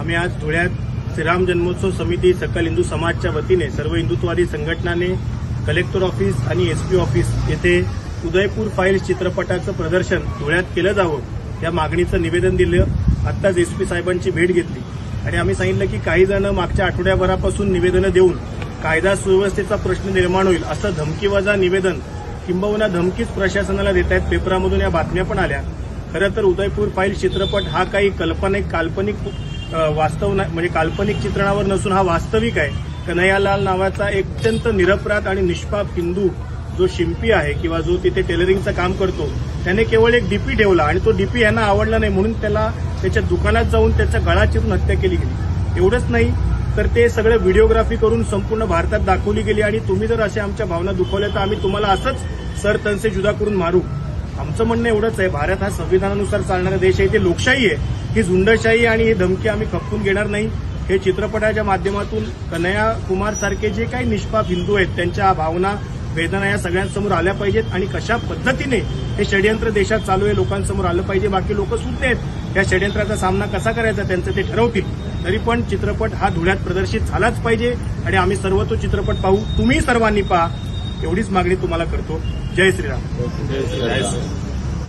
आम्ही आज धुळ्यात श्रीराम जन्मोत्सव समिती सकल हिंदू समाजच्या वतीने सर्व हिंदुत्ववादी संघटनाने कलेक्टर ऑफिस आणि एसपी ऑफिस येथे उदयपूर फाईल्स चित्रपटाचं प्रदर्शन धुळ्यात केलं जावं या मागणीचं निवेदन दिलं. आत्ताच एसपी साहेबांची भेट घेतली. आणि आम्ही सांगितलं की काही जण मागच्या आठवड्याभरापासून निवेदनं देऊन कायदा सुव्यवस्थेचा प्रश्न निर्माण होईल असं धमकीवजा निवेदन किंबहुना धमकीच प्रशासनाला देत आहेत. पेपरामधून या बातम्या पण आल्या. खरं तर उदयपूर फाईल चित्रपट हा काही कल्पनिक काल्पनिक वास्तव नाही म्हणजे काल्पनिक चित्रणावर नसून हा वास्तविक आहे. कन्हैयालाल नावाचा एक अत्यंत निरपराध आणि निष्पाप हिंदू जो शिंपी आहे किंवा जो तिथे टेलरिंगचं काम करतो त्याने केवळ एक डीपी ठेवला आणि तो डीपी यांना आवडला नाही म्हणून त्याला त्याच्या दुकानात जाऊन त्याचा गळा चिरून हत्या केली गेली. एवढंच नाही तर ते सगळं व्हिडिओग्राफी करून संपूर्ण भारतात दाखवली गेली आणि तुम्ही जर अशा आमच्या भावना दुखवल्या तर आम्ही तुम्हाला असंच सर तनसे जुदा करून मारू. आमचं म्हणणं एवढंच आहे भारत हा संविधानानुसार चालणारा देश आहे ते लोकशाही आहे. ही झुंडशाही आणि ही धमकी आम्ही खपवून घेणार नाही. हे चित्रपटाच्या माध्यमातून कन्हैया कुमार सारखे जे काही निष्पाप हिंदू आहेत त्यांच्या भावना वेदना या सगळ्यांसमोर आल्या पाहिजेत आणि कशा पद्धतीने हे षडयंत्र देशात चालू आहे लोकांसमोर आलं पाहिजे बाकी लोक सुद्धा आहेत. या षडयंत्राचा सामना कसा करायचा त्यांचं ते ठरवतील. तरी पण चित्रपट हा धुळ्यात प्रदर्शित झालाच पाहिजे आणि आम्ही सर्व तो चित्रपट पाहू. तुम्ही सर्वांनी पहा. एवढीच मागणी तुम्हाला करतो. जय श्रीराम. जय श्रीराम.